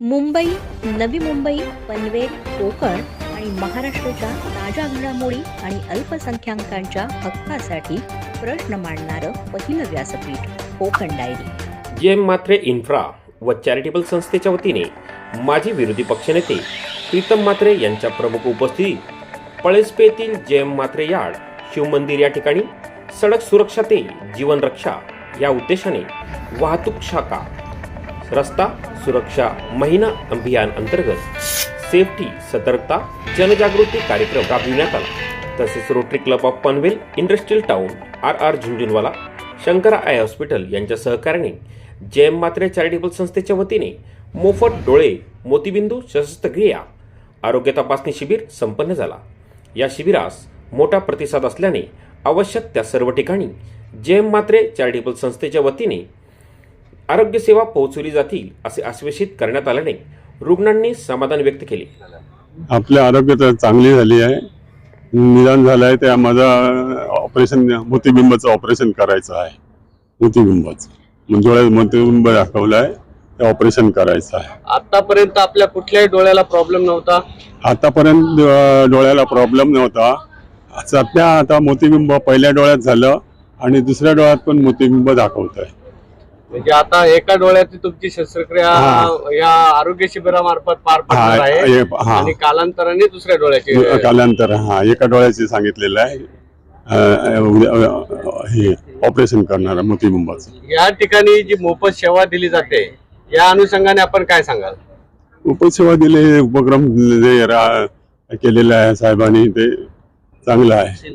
मुंबई नवी मुंबई पनवेल कोकण आणि महाराष्ट्राच्या ताज्या घडामोडी आणि अल्पसंख्याकांच्या हक्कासाठी प्रश्न मांडणारं पहिलं व्यासपीठ कोकण डायरी. जे मात्रे इन्फ्रा व चॅरिटेबल संस्थेच्या वतीने माजी विरोधी पक्षनेते प्रीतम मात्रे यांच्या प्रमुख उपस्थितीत पळसपेतील जेम मात्रे यार्ड शिवमंदिर या ठिकाणी सडक सुरक्षा ते जीवन रक्षा या उद्देशाने वाहतूक शाखा रस्ता सुरक्षा महिना अभियान अंतर्गत सेफ्टी सतर्कता जनजागृती कार्यक्रम राबविण्यात आला. तसेच Rotary club of Panvel industrial town R R Jhunjhunwala Shankara eye hospital यांच्या सहकार्याने जयम मात्रे चॅरिटेबल संस्थेच्या वतीने मोफत डोळे मोतीबिंदू शस्त्रक्रिया आरोग्य तपासणी शिबिर संपन्न झाला. या शिबिरास मोठा प्रतिसाद असल्याने आवश्यक त्या सर्व ठिकाणी जेम मात्रे चॅरिटेबल संस्थेच्या वतीने आरोग्य सेवा पोहोचवली जातील असे आश्वासित करण्यात आल्याने रुग्णांनी समाधान व्यक्त केले. आपल्या आरोग्य तर चांगली झाली आहे. निदान झालं आहे त्या माझं ऑपरेशन मोतीबिंबाचं ऑपरेशन करायचं आहे. मोतीबिंबाचं. म्हणजे डोळ्यात मोतीबिंब दाखवलं आहे ते ऑपरेशन करायचं आहे. आतापर्यंत आपल्या कुठल्याही डोळ्याला प्रॉब्लेम नव्हता? आतापर्यंत डोळ्याला प्रॉब्लेम नव्हता. सध्या आता मोतीबिंब पहिल्या डोळ्यात झालं आणि दुसऱ्या डोळ्यात पण मोतीबिंब दाखवत आहे म्हणजे आता एका डोळ्याची तुमची शस्त्रक्रिया हा. या आरोग्य शिबिरामार्फत पार हा पडणार आहे. हे- हा. आणि कालांतराने दुसऱ्या डोळ्याची कालांतर हा एका डोळ्याचे सांगितलेलं आहे. अं, उद्या- अं, हे ऑपरेशन करणार मोतीबिंबाचं या ठिकाणी जी मोफत सेवा दिली जाते या अनुषंगाने आपण काय सांगाल? उपसेवा दिले उपक्रम जे रा- केलेला आहे साहेबांनी ते चांगलं आहे.